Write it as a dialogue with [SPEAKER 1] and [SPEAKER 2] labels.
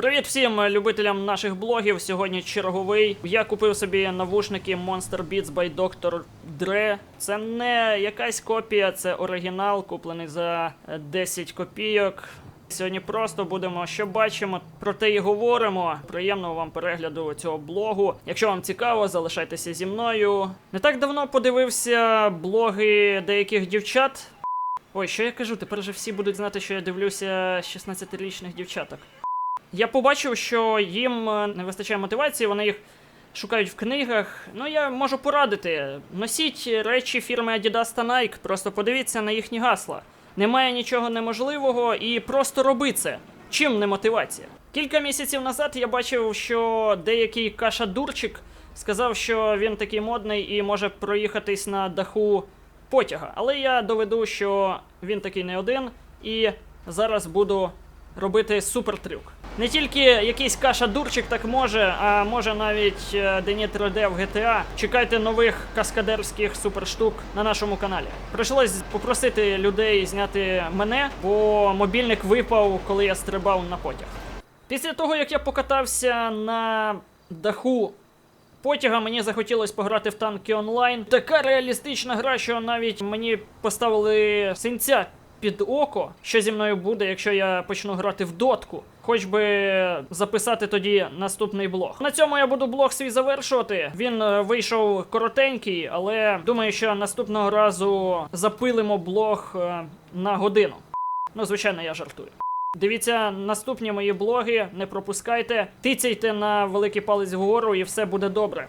[SPEAKER 1] Привіт всім любителям наших блогів. Сьогодні черговий. Я купив собі навушники Monster Beats by Dr. Dre. Це не якась копія, це оригінал, куплений за е, 10 копійок. Сьогодні просто будемо, що бачимо, про те і говоримо. Приємного вам перегляду цього блогу. Якщо вам цікаво, залишайтеся зі мною. Не так давно подивився блоги деяких дівчат. Ой, що я кажу? Тепер же всі будуть знати, що я дивлюся 16-річних дівчаток. Я побачив, що їм е, не вистачає мотивації, вони їх шукають в книгах. Ну, я можу порадити. Носіть речі фірми Adidas та Nike, просто подивіться на їхні гасла. Немає нічого неможливого і просто роби це. Чим не мотивація? Кілька місяців назад я бачив, що деякий каша дурчик сказав, що він такий модний і може проїхатись на даху потяга. Але я доведу, що він такий не один, і зараз буду робити супертрюк. Не тільки якийсь каша дурчик так може, а може навіть е, Деніт 3D в GTA. Чекайте нових каскадерських суперштук на нашому каналі. Прийшлось попросити людей зняти мене, бо мобільник випав, коли я стрибав на потяг. Після того, як я покатався на даху потяга, мені захотілося пограти в танки онлайн. Така реалістична гра, що навіть мені поставили синця під око, що зі мною буде, якщо я почну грати в дотку. Хоч би записати тоді наступний блог. На цьому я буду блог свій завершувати. Він е, вийшов коротенький, але думаю, що наступного разу запилимо блог е, на годину. Ну, звичайно, я жартую. Дивіться наступні мої блоги, не пропускайте, тицяйте на великий палець вгору і все буде добре.